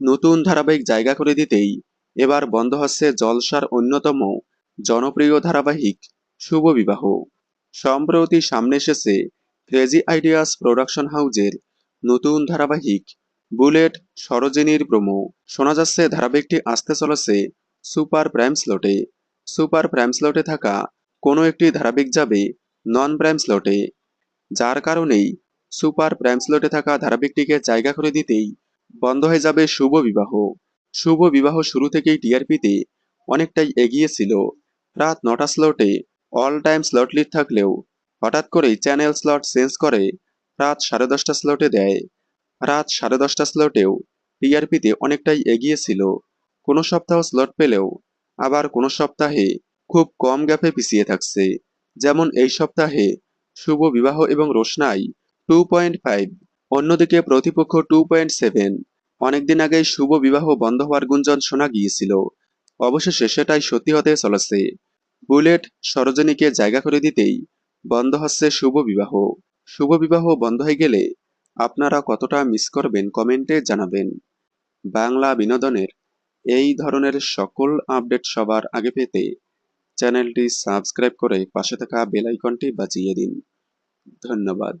নতুন ধারাবাহিক জায়গা করে দিতেই এবার বন্ধ হচ্ছে জলসার অন্যতম জনপ্রিয় ধারাবাহিক শুভ বিবাহ। সম্প্রতি সামনে এসেছে ক্রেজি আইডিয়াস প্রোডাকশন হাউজের নতুন ধারাবাহিক বুলেট সরোজিনীর প্রমো শোনা যাচ্ছে ধারাবাহিকটি আসতে চলেছে সুপার প্রাইম স্লটে। সুপার প্রাইম স্লটে থাকা কোনো একটি ধারাবাহিক যাবে নন প্রাইম স্লটে। যার কারণেই সুপার প্রাইম স্লটে থাকা ধারাবাহিকটিকে জায়গা করে দিতেই বন্ধ হয়ে যাবে শুভ বিবাহ। শুভ বিবাহ শুরু থেকেই টিআরপিতে অনেকটাই এগিয়ে ছিল রাত নটা স্লটে অল টাইম স্লট লিড থাকলেও হঠাৎ করেই চ্যানেল স্লট চেঞ্জ করে রাত সাড়ে দশটা স্লটে দেয়। রাত সাড়ে দশটা স্লটেও টিআরপিতে অনেকটাই এগিয়ে ছিল কোনো সপ্তাহ স্লট পেলেও আবার কোনো সপ্তাহে খুব কম গ্যাপে পিছিয়ে থাকছে। যেমন এই সপ্তাহে শুভ বিবাহ এবং রোশনাই টু পয়েন্ট ফাইভ অন্যদিকে প্রতিপক্ষ টু পয়েন্ট সেভেন অনেকদিন আগেই শুভ বিবাহ বন্ধ হওয়ার গুঞ্জন শোনা গিয়েছিল। অবশেষে সেটাই সত্যি হতে চলেছে। বুলেট সরোজনীকে জায়গা করে দিতেই বন্ধ হচ্ছে শুভ বিবাহ। শুভ বিবাহ বন্ধ হয়ে গেলে আপনারা কতটা মিস করবেন কমেন্টে জানাবেন। বাংলা বিনোদনের এই ধরনের সকল আপডেট সবার আগে পেতে চ্যানেলটি সাবস্ক্রাইব করে পাশে থাকা বেল আইকনটি বাজিয়ে দিন। ধন্যবাদ।